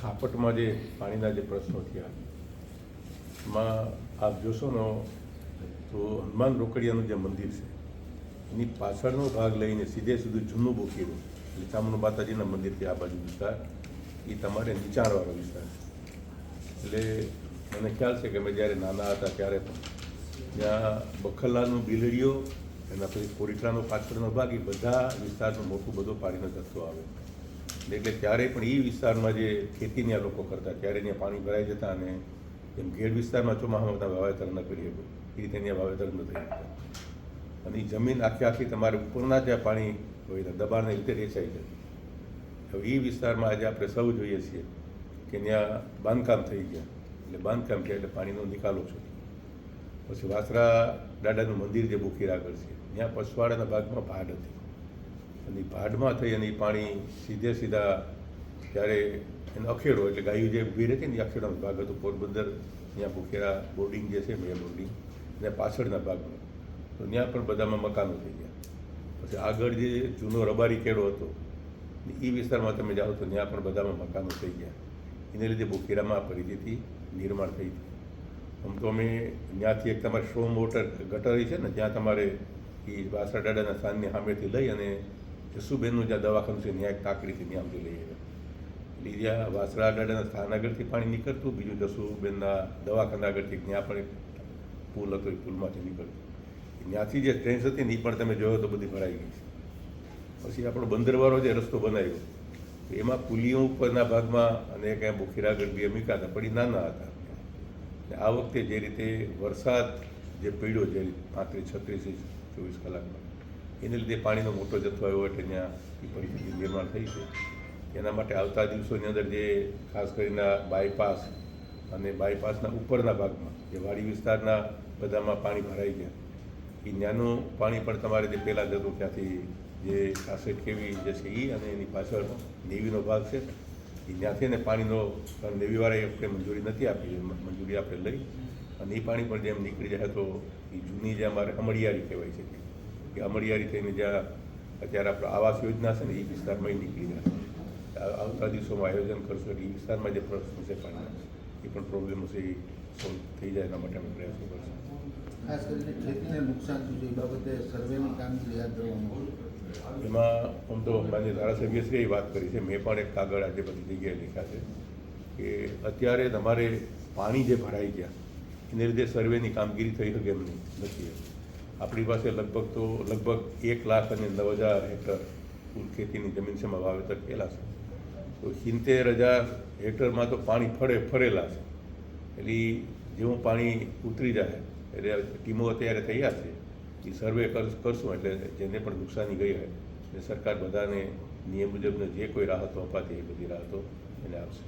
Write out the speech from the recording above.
ખાપટમાં જે પાણીના જે પ્રશ્નો થયા, એમાં આપ જોશો ને, તો હનુમાન રોકડિયાનું જે મંદિર છે, એની પાછળનો ભાગ લઈને સીધે સીધું જૂનું બોકીનું એટલે ચામુંડ માતાજીના મંદિરથી આ બાજુ વિસ્તાર, એ તમારે નીચાણવાળો વિસ્તાર છે. એટલે મને ખ્યાલ છે કે અમે જ્યારે નાના હતા ત્યારે પણ, ત્યાં બખલાનું બિલડીઓ, એના પછી કોરીટલાનો પાછળનો ભાગ, એ બધા વિસ્તારનું મોટું બધો પાણીનો જથ્થો આવે. એટલે ત્યારે પણ એ વિસ્તારમાં જે ખેતીને આ લોકો કરતા ત્યારે ત્યાં પાણી ભરાઈ જતા અને એમ ઘેડ વિસ્તારમાં ચોમાસામાં બધા વાવેતર ન કરી શકું. એ રીતે ત્યાં વાવેતર ન થઈ શકતા અને એ જમીન આખી આખી તમારે ઉપરના જ્યાં પાણી હોય દબાણને રીતે રેચાઈ જતી હવે એ વિસ્તારમાં આજે આપણે સૌ જોઈએ છીએ કે ત્યાં બાંધકામ થઈ ગયા. એટલે બાંધકામ થયા એટલે પાણીનો નિકાલ ઓછો પછી વાસરા દાદાનું મંદિર જે બુકીર આગળ છે, ત્યાં પછવાડાના ભાગમાં ભાડ હતી. અને ભાડમાં થઈ અને એ પાણી સીધે સીધા જ્યારે એનો અખેડો, એટલે ગાયું જે ઊભી રહેતી ને એ અખેડાનો ભાગ હતો, પોરબંદર, ત્યાં ભૂખેરા બોર્ડિંગ જે છે મેં બોર્ડિંગ, અને પાછળના ભાગમાં. તો ત્યાં પણ બધામાં મકાનો થઈ ગયા. પછી આગળ જે જૂનો રબારી કેળો હતો એ વિસ્તારમાં તમે જાઓ તો ત્યાં પણ બધામાં મકાનો થઈ ગયા. એને લીધે ભૂખેરામાં પરિસ્થિતિ નિર્માણ થઈ હતી આમ તો અમે ત્યાંથી એક તમારે શો મોટર ગટરી છે ને, ત્યાં તમારે એ વાસરડાડાના સ્થાનની સામેથી લઈ અને જસુબેનનું જ્યાં દવાખાનું છે, ત્યાં એક તાકડીથી ત્યાં સુધી લઈ આવ્યા. એટલે જ્યાં વાસરા દાડાના સ્થાન આગળથી પાણી નીકળતું, બીજું જસુબેનના દવાખાના આગળથી ત્યાં પણ એક પુલ હતો, એ પુલમાંથી નીકળતું. ત્યાંથી જે ટ્રેન્સ હતી ને એ પણ તમે જોયો તો બધી ભરાઈ ગઈ છે. પછી આપણો બંદરવાળો જે રસ્તો બનાવ્યો, એમાં પુલીઓ ઉપરના ભાગમાં અને ક્યાંય બુખીરાગઢ બી મીકા હતા, પણ એ નાના હતા. આ વખતે જે રીતે વરસાદ જે પડ્યો, જે પાંત્રીસ છત્રીસ ચોવીસ કલાકમાં એને લીધે પાણીનો મોટો જથ્થો આવ્યો એટલે ત્યાં એ નિર્માણ થઈ છે. એના માટે આવતા દિવસોની અંદર જે ખાસ કરીને બાયપાસ અને બાયપાસના ઉપરના ભાગમાં, જે વાડી વિસ્તારના બધામાં પાણી ભરાઈ ગયા. એ ત્યાંનું પાણી પણ તમારે જે પહેલાં જતું ત્યાંથી જે કાસેટ કેવી જે છે એ અને એની પાછળ નેવીનો ભાગ છે. એ ત્યાંથી ને પાણીનો નેવીવાળાએ આપણે મંજૂરી નથી આપી મંજૂરી આપણે લઈ. અને એ પાણી પણ જેમ નીકળી જાય તો એ જૂની જે અમારે અમળિયારી કહેવાય છે. કે અમળિયારી થઈને જ્યાં અત્યારે આપણે આવાસ યોજના છે ને એ વિસ્તારમાં નીકળી જાય આવતા દિવસોમાં આયોજન કરશું એટલે એ વિસ્તારમાં જે પ્રશ્ન છે પાણીના એ પણ પ્રોબ્લેમ છે એ સોલ્વ થઈ જાય એના માટે અમે પ્રયાસો કરશું. ખાસ કરીને ખેતીને નુકસાન થયું છે? એ બાબતે સર્વેની કામગીરી યાદ ધરવામાં એમાં આમ તો માન્ય ધારાસભ્યશ્રીએ વાત કરી છે. મેં પણ એક કાગળ આજે બધી જગ્યાએ લખ્યા છે કે અત્યારે તમારે પાણી જે ભરાઈ ગયા એને લીધે સર્વેની કામગીરી થઈ શકે એમ નથી આપણી પાસે લગભગ તો લગભગ એક લાખ અને નવ હજાર હેક્ટર કુલ ખેતીની જમીન છે, એમાં વાવેતર થયેલા છે. તો સિત્તેર હજાર હેક્ટરમાં તો પાણી ફરે ફરેલા છે. એટલે જેવું પાણી ઉતરી જાય, એટલે ટીમો અત્યારે તૈયાર છે. એ સર્વે કર, કરશું, એટલે જેને પણ નુકસાની ગઈ હોય એ સરકાર બધાને નિયમ મુજબને જે કોઈ રાહતો અપાતી એ બધી રાહતો એને આપશે.